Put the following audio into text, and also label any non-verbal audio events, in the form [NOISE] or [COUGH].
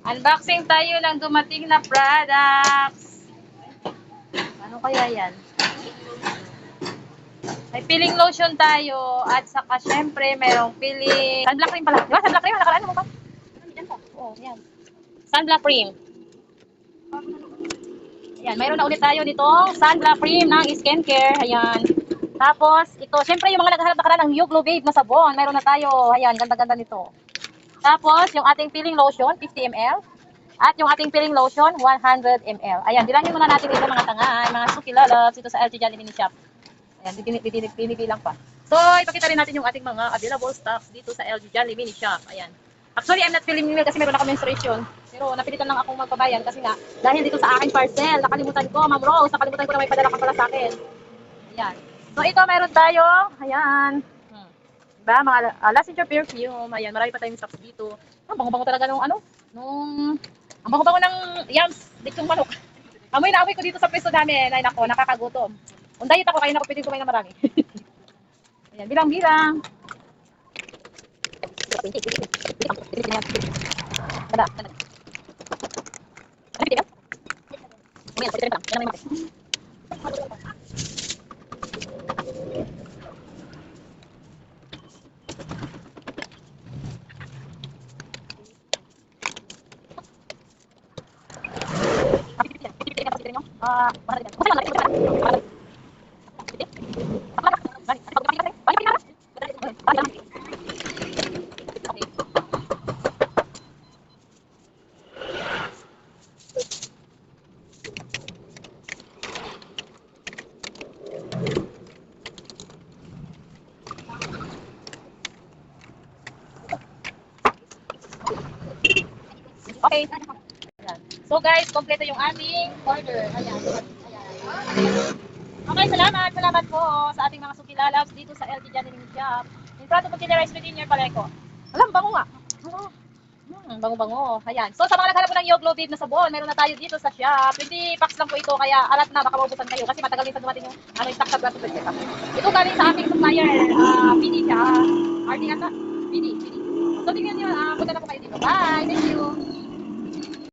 Unboxing tayo ng dumating na products. Ano kaya yan? May peeling lotion tayo at saka syempre merong peeling sunblock cream pala. Di sunblock cream? Nakaraan mo ba? Oo, yan. Sunblock cream. Ayan, mayroon na ulit tayo dito sunblock cream ng skincare. Ayan. Tapos, ito, syempre yung mga naghahanap na ng Yuglo Babe na sabon. Mayroon na tayo. Ayan, ganda-ganda nito. Tapos, yung ating peeling lotion, 50 ml. At yung ating peeling lotion, 100 ml. Ayan, bilangin muna natin dito mga tanga, mga suki lalabs dito sa LG Jolly Mini Shop. Ayan, binibilang pa. So, ipakita rin natin yung ating mga available stocks dito sa LG Jolly Mini Shop. Ayan. Actually, I'm not feeling well kasi meron ako menstruation. Pero napilitan lang akong magpabayan kasi nga, dahil dito sa aking parcel, nakalimutan ko, Ma'am Rose, nakalimutan ko na may padala ka pala sa akin. Ayan. So, ito meron tayo. Ayan. Diba? Mga uh, lassenger perfume. Ayan, marami pa tayong stocks dito. Ang bango-bango talaga nung ano, nung, ang bango-bango ng yams, ditong manok. [LAUGHS] Amoy na amoy ko dito sa pwesto namin. Ay nako, nakakagutom. Diet ako, kaya ako pwedeng kumain na marami. [LAUGHS] Ayan, bilang-bilang. Kada. Ano pwede rin lang. Yan Ah, uh, Okay. So guys, kompleto yung ating order. Ayan. Ayan. Okay, salamat. Salamat po sa ating mga sukilalabs dito sa LG Janine Shop. In front of Rice within your paleko. Alam, bango nga. Hmm, bango-bango. Ayan. So, sa mga naghanap po ng Yoglo Babe na sabon, meron na tayo dito sa shop. 20 packs lang po ito, kaya alat na, baka maubusan kayo. Kasi matagal din sa dumating yung ano, yung stock sa Braso Pwede Ito galing sa ating supplier, uh, PD siya. RD ata? PD, PD. So, tingnan nyo, uh, punta na po kayo dito. Bye! Thank you!